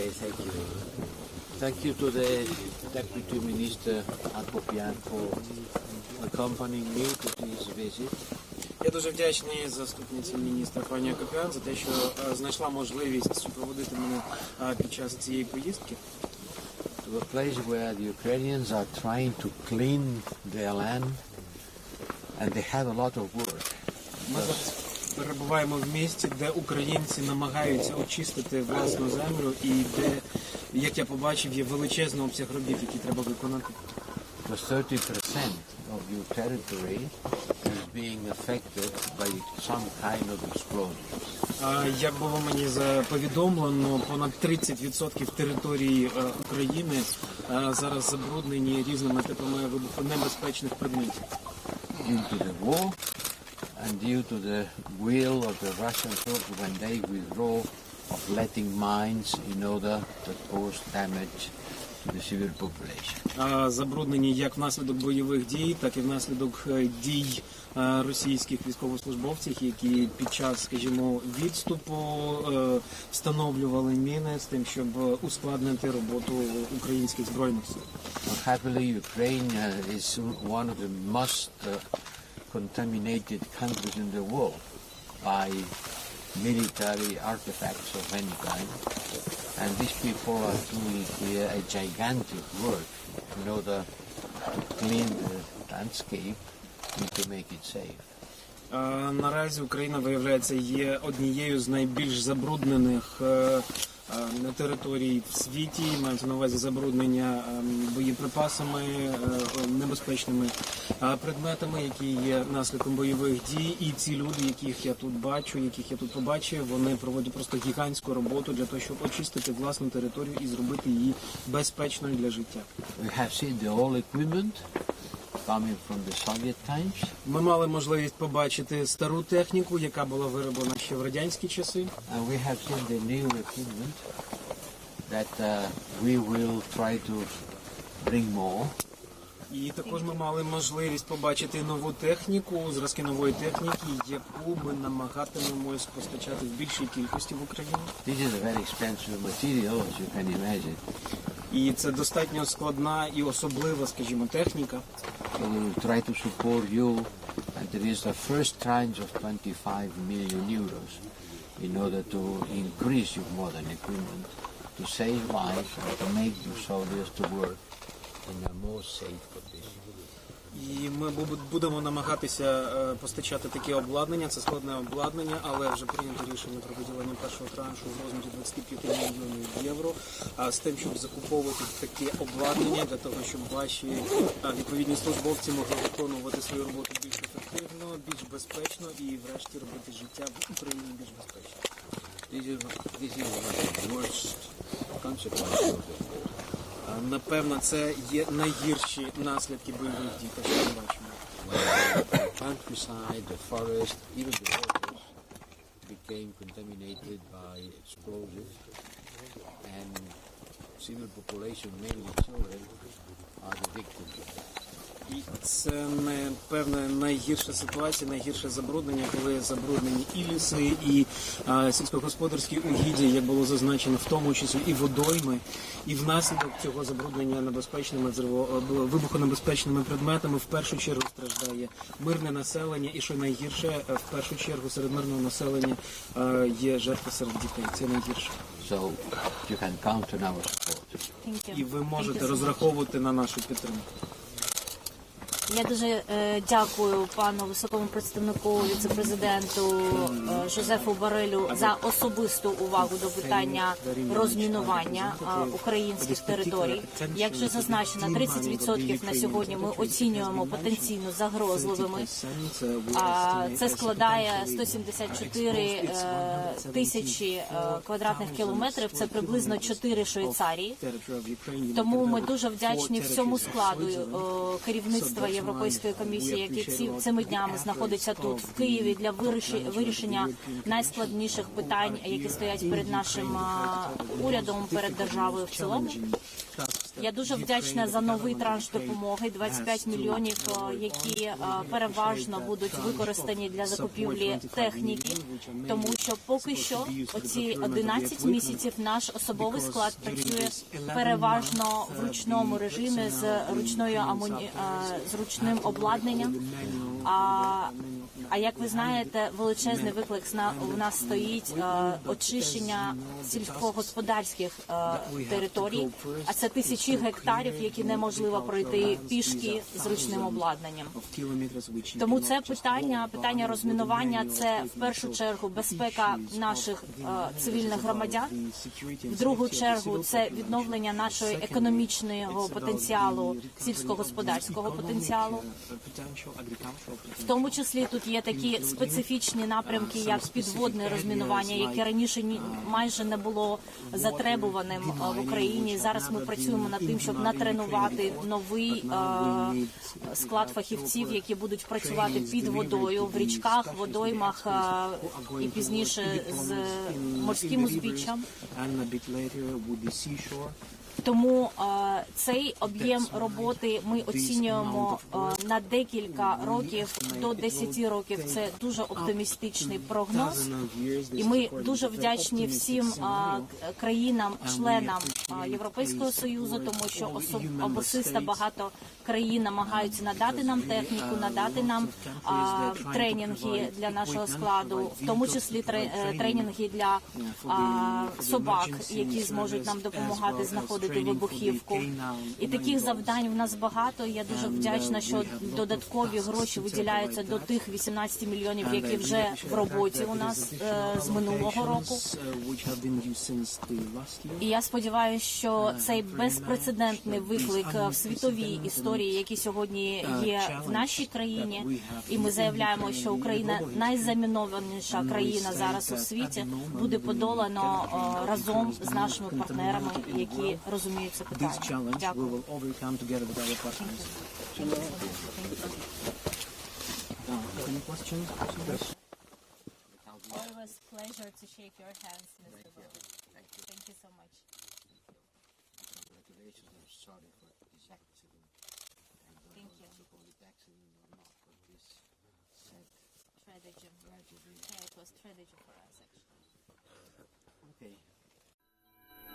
Okay, thank you. Thank you to the Deputy Minister Apopian for accompanying me to this visit. Я дуже вдячний заступниці міністра пані Акопян за те, що е, знайшла можливість супроводити мене е, під час цієї поїздки to a place where the Ukrainians are trying to clean their land and they have a lot of work. Ми зараз перебуваємо в місті, де українці намагаються очистити власну землю, і де, як я побачив, є величезний обсяг робіт, які треба виконати. Because 30% of your territory is being affected by some kind of explosion. А, Як було мені за- повідомлено, понад 30% території е, України е, зараз забруднені різними типами вибухонебезпечних предметів. due to the war and due to the will of the Russian troops when they withdraw of letting mines in order to cause damage to the civil population. А, Забруднені як внаслідок бойових дій, так і внаслідок е, дій е, російських військовослужбовців, які під час, скажімо, відступу е, встановлювали міни з тим, щоб ускладнити роботу українських збройних сил. Well, happily, Ukraine is one of the most uh, contaminated countries in the world by military artifacts of any kind. And these people are doing here a gigantic work in order to clean the landscape and to make it safe. Е, Наразі Україна виявляється є однією з найбільш забруднених е, е, на території в світі. Мається на увазі забруднення е, боєприпасами, е, небезпечними е, предметами, які є наслідком бойових дій. І ці люди, яких я тут бачу, яких я тут побачив, вони проводять просто гігантську роботу для того, щоб очистити власну територію і зробити її безпечною для життя. We have seen the equipment Ми мали можливість побачити стару техніку, яка була вироблена ще в радянські часи. And we have seen the new equipment that uh, we will try to bring more. І також ми мали можливість побачити нову техніку, зразки нової техніки, яку ми намагатимемось постачати в більшій кількості в Україну. This is a very expensive material, as you can imagine. І це достатньо складна і особлива, скажімо, техніка. We will try to support you. And there is the first tranche of 25 million euros in order to increase your modern equipment, to save lives and to make your soldiers to work in a more safe condition. І ми будемо намагатися е, постачати таке обладнання. Це складне обладнання, але вже прийнято рішення про виділення першого траншу в розмірі 25 мільйонів євро. А з тим, щоб закуповувати таке обладнання для того, щоб ваші е, відповідні службовці могли виконувати свою роботу більш ефективно, більш безпечно і, врешті, робити життя в Україні більш безпечно. This is, this is Напевно, це є найгірші наслідки бойових дій, те, що ми бачимо. the countryside, the forest, even the waters became contaminated by explosives and civil population, mainly children, are the victims of that. Це напевне найгірша ситуація, найгірше забруднення, коли забруднені і ліси, і а, сільськогосподарські угіддя, як було зазначено, в тому числі і водойми. І внаслідок цього забруднення небезпечними е, вибухонебезпечними предметами в першу чергу страждає мирне населення, і що найгірше, е, в першу чергу серед мирного населення е, є жертви серед дітей. Це найгірше. So you can count on our support. І ви можете розраховувати на нашу підтримку. Я дуже е, дякую пану високому представнику віцепрезиденту е, Жозефу Барелю за особисту увагу до питання розмінування е, українських територій. Як вже зазначено, 30% на сьогодні ми оцінюємо потенційно загрозливими. А це складає 174 е, тисячі е, квадратних кілометрів. Це приблизно 4 Швейцарії. Тому ми дуже вдячні всьому складу е, керівництва Європейської комісії, які ці цими днями знаходиться тут в Києві для вирішення найскладніших питань, які стоять перед нашим урядом, перед державою в цілому. Я дуже вдячна за новий транш допомоги 25 мільйонів, е, які е, переважно будуть використані для закупівлі техніки, тому що поки що оці 11 місяців наш особовий склад працює переважно в ручному режимі з ручною амуні... е, з ручним обладнанням. А, як ви знаєте, величезний виклик у нас стоїть е, очищення сільськогосподарських е, територій, а це тисячі гектарів, які неможливо пройти пішки з ручним обладнанням. Тому це питання, питання розмінування, це в першу чергу безпека наших е, цивільних громадян. В другу чергу це відновлення нашої економічного потенціалу, сільськогосподарського потенціалу. В тому числі тут є такі специфічні напрямки, як підводне розмінування, яке раніше ні майже не було затребуваним е, в Україні. Зараз ми працюємо над тим, щоб натренувати новий е, склад фахівців, які будуть працювати під водою в річках, водоймах е, і пізніше з морським узбіччям. Тому е, цей об'єм роботи ми оцінюємо е, на декілька років до 10 років. Це дуже оптимістичний прогноз. І ми дуже вдячні всім е, країнам, членам е, Європейського союзу, тому що особ- особисто багато країн намагаються надати нам техніку, надати нам е, тренінги для нашого складу, в тому числі тре- тренінги для е, собак, які зможуть нам допомагати знаходити вибухівку. І таких завдань в нас багато. Я дуже вдячна, що додаткові гроші виділяються до тих 18 мільйонів, які вже в роботі у нас е, з минулого року. І я сподіваюся, що цей безпрецедентний виклик е, в світовій історії, який сьогодні є в нашій країні, і ми заявляємо, що Україна найзамінованіша країна зараз у світі, буде подолано е, разом з нашими партнерами, які розуміють це This питання. challenge we Дякую. will overcome together with our partners. Uh, any questions? Always pleasure to shake your hands, Mr. Thank you. Thank you so much. Congratulations. I'm sorry for this accident. I don't Thank know you. if to call it accident or not, but this sad Tragedy. tragedy. Yeah, it was tragedy for us.